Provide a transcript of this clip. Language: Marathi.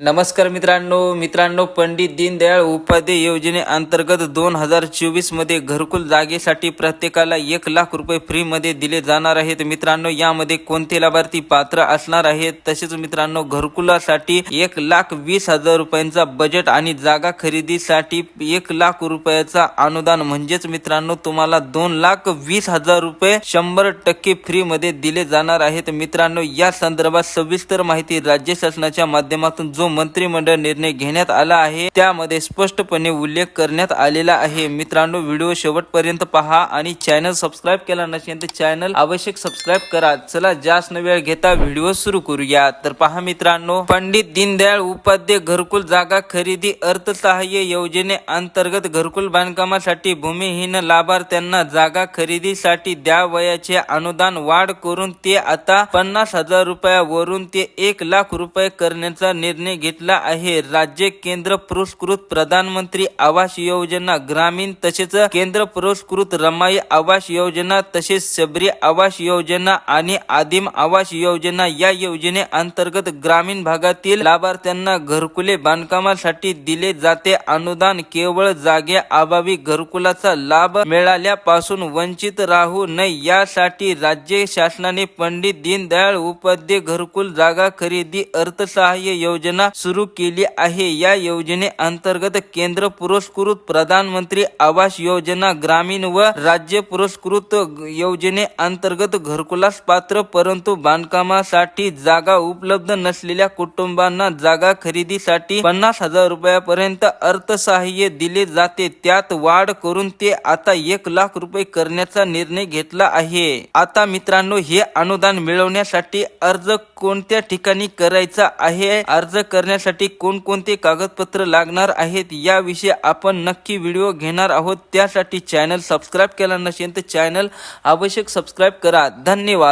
नमस्कार मित्रांनो मित्रांनो पंडित दीनदयाळ उपाध्याय योजनेअंतर्गत दोन हजार चोवीसमध्ये घरकुल जागेसाठी प्रत्येकाला एक लाख रुपये फ्री मध्ये दिले जाणार आहेत. मित्रांनो यामध्ये कोणते लाभार्थी पात्र असणार आहेत? तसेच मित्रांनो घरकुलासाठी एक लाख वीस हजार रुपयांचा बजेट आणि जागा खरेदीसाठी एक लाख रुपयाचा अनुदान. म्हणजेच मित्रांनो तुम्हाला दोन लाख वीस हजार रुपये शंभर टक्के फ्री मध्ये दिले जाणार आहेत. मित्रांनो या संदर्भात सविस्तर माहिती राज्य शासनाच्या माध्यमातून जो मंत्रिमंडळ निर्णय घेण्यात आला आहे. त्यामध्ये स्पष्टपणे उल्लेख करण्यात आलेला आहे. मित्रांनो व्हिडिओ शेवटपर्यंत पहा आणि चॅनल सबस्क्राईब केला नसेल तर चॅनल आवश्यक सबस्क्राईब करा. चला जास्त न वेळ घेता व्हिडिओ सुरू करूया. तर पहा मित्रांनो पंडित दीनदयाळ उपाध्याय घरकुल जागा खरेदी अर्थसहाय्य योजने अंतर्गत घरकुल बांधकामासाठी भूमिहीन लाभार्थ्यांना जागा खरेदीसाठी द्यावयाचे अनुदान वाढ करून ते आता पन्नास हजार रुपयावरून ते एक लाख रुपये करण्याचा निर्णय घेतला आहे. राज्य केंद्र पुरस्कृत प्रधानमंत्री आवास योजना ग्रामीण तसेच केंद्र पुरस्कृत रमाई आवास योजना तसेच शबरी आवास योजना आणि आदिम आवास योजना या योजनेअंतर्गत ग्रामीण भागातील लाभार्थ्यांना घरकुले बांधकामासाठी दिले जाते. अनुदान केवळ जागे अभावी घरकुलाचा लाभ मिळाल्यापासून वंचित राहू नये. यासाठी राज्य शासनाने पंडित दीनदयाळ उपाध्याय घरकुल जागा खरेदी अर्थसहाय्य योजना योजना सुरू केली आहे. या योजनेअंतर्गत केंद्र पुरस्कृत प्रधानमंत्री आवास योजना ग्रामीण व राज्य पुरस्कृत योजनेअंतर्गत घरकुलास पात्र परंतु बांधकामासाठी जागा उपलब्ध नसलेल्या कुटुंबांना जागा खरेदीसाठी पन्नास हजार रुपयापर्यंत अर्थसहाय्य दिले जाते. त्यात वाढ करून ते आता एक लाख रुपये करण्याचा निर्णय घेतला आहे. आता मित्रांनो हे अनुदान मिळवण्यासाठी अर्ज कोणत्या ठिकाणी करायचा आहे? अर्ज करण्यासाठी कोणकोणते कागदपत्र लागणार आहेत याविषयी आपण नक्की व्हिडिओ घेणार आहोत. त्यासाठी चॅनल सबस्क्राईब केला नसेल तर चॅनल आवश्यक सबस्क्राईब करा. धन्यवाद.